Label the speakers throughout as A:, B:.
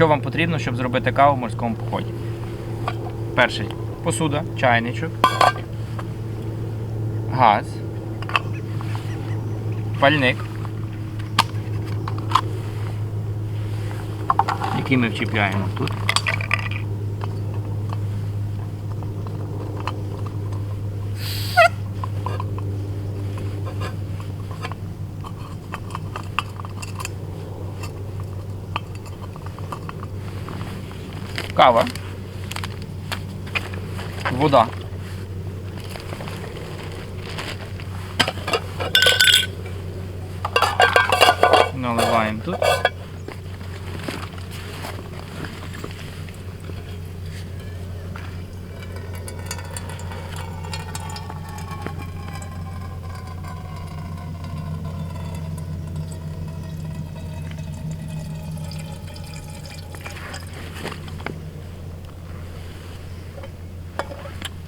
A: Що вам потрібно, щоб зробити каву в морському поході? Перший посуда, чайничок, газ, пальник, який ми вчіпляємо тут. Кава. Вода. Наливаємо тут.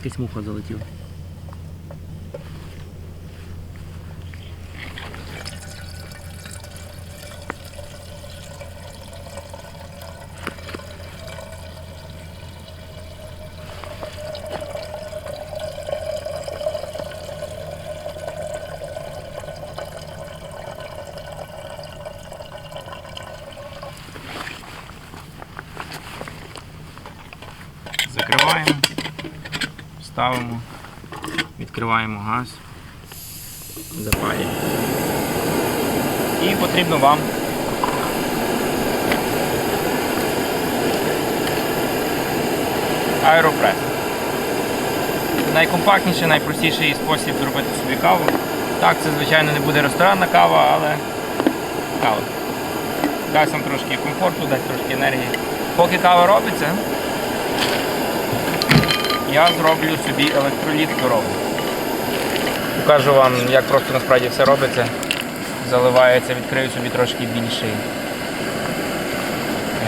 A: Якась муха залетіла. Закриваємо, ставимо, відкриваємо газ, запалюємо. І потрібно вам аеропрес. Найкомпактніший, найпростіший спосіб зробити собі каву. Так, це, звичайно, не буде ресторанна кава, але кава. Дасть вам трошки комфорту, дасть трошки енергії. Поки кава робиться, я зроблю собі електроліт здоровий. Покажу вам, як просто насправді все робиться. Заливається, відкрию собі трошки більший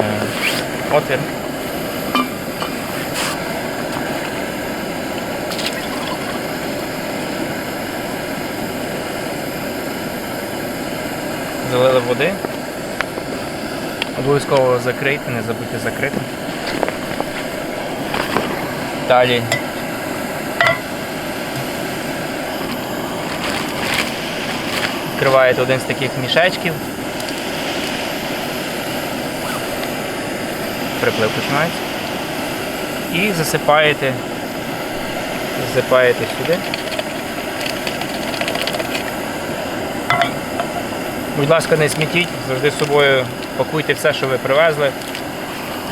A: е, отвір. Залили води. Обов'язково закрийте, не забудьте закрити. Далі відкриваєте один з таких мішечків. Приплив починається. І засипаєте, засипаєте сюди. Будь ласка, не смітіть, завжди з собою пакуйте все, що ви привезли,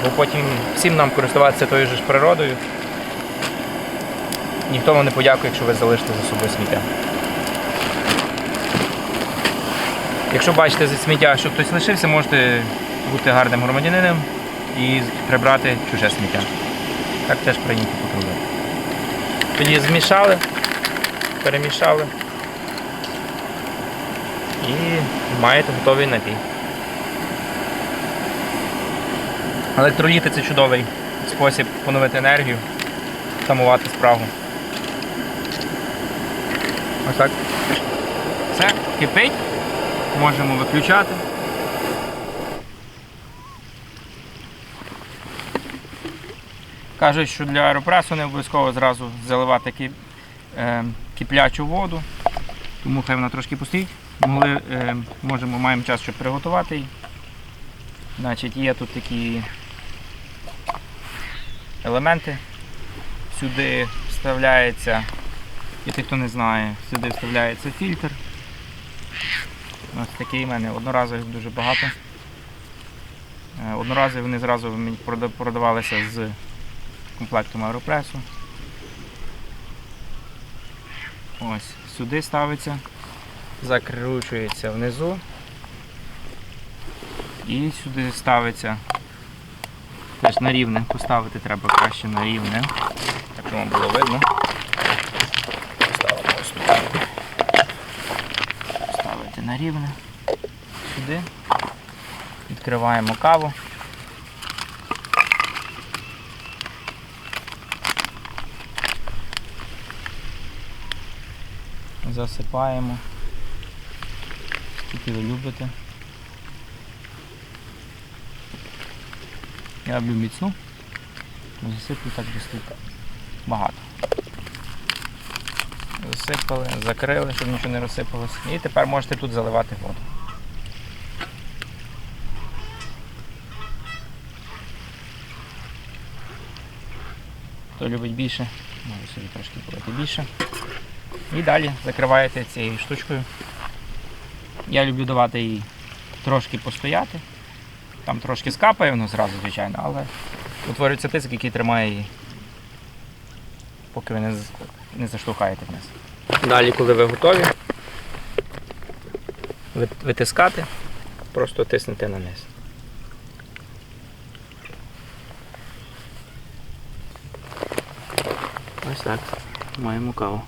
A: бо потім всім нам користуватися тою ж природою. Ніхто вам не подякує, якщо ви залишите за собою сміття. Якщо бачите за сміття, що хтось лишився, можете бути гарним громадянином і прибрати чуже сміття. Так теж прийнято тут робити. Тоді змішали, перемішали і маєте готовий напій. Електроліти це чудовий спосіб поновити енергію, тамувати спрагу. Ось так. Все, кипить. Можемо виключати. Кажуть, що для аеропресу не обов'язково зразу заливати кі- е, киплячу воду, тому хай вона трошки постоїть. Могли, е, можемо, маємо час, щоб приготувати її. Значить, є тут такі елементи. Сюди вставляється, і тих, хто не знає, сюди вставляється фільтр. Ось такий в мене одноразових дуже багато. Е, Одноразові вони зразу мені продавалися з комплектом аеропресу. Ось, сюди ставиться, закручується внизу. І сюди ставиться. Теж на рівне поставити треба краще на рівне. Так вам було видно. Поставимо ось тут. Ставити на рівне. Сюди. Відкриваємо каву. Засипаємо. Скільки ви любите. Я люблю міцну. Засиплю так десь багато. Засипали, закрили, щоб нічого не розсипалося. І тепер можете тут заливати воду. Хто любить більше, може собі трошки полити більше. І далі закриваєте цією штучкою. Я люблю давати їй трошки постояти. Там трошки скапає воно зразу, звичайно, але утворюється тиск, який тримає її, поки ви не, з- не заштовхаєте вниз. Далі, коли ви готові, витискати, просто тиснете на низ. Ось так. Маємо каву.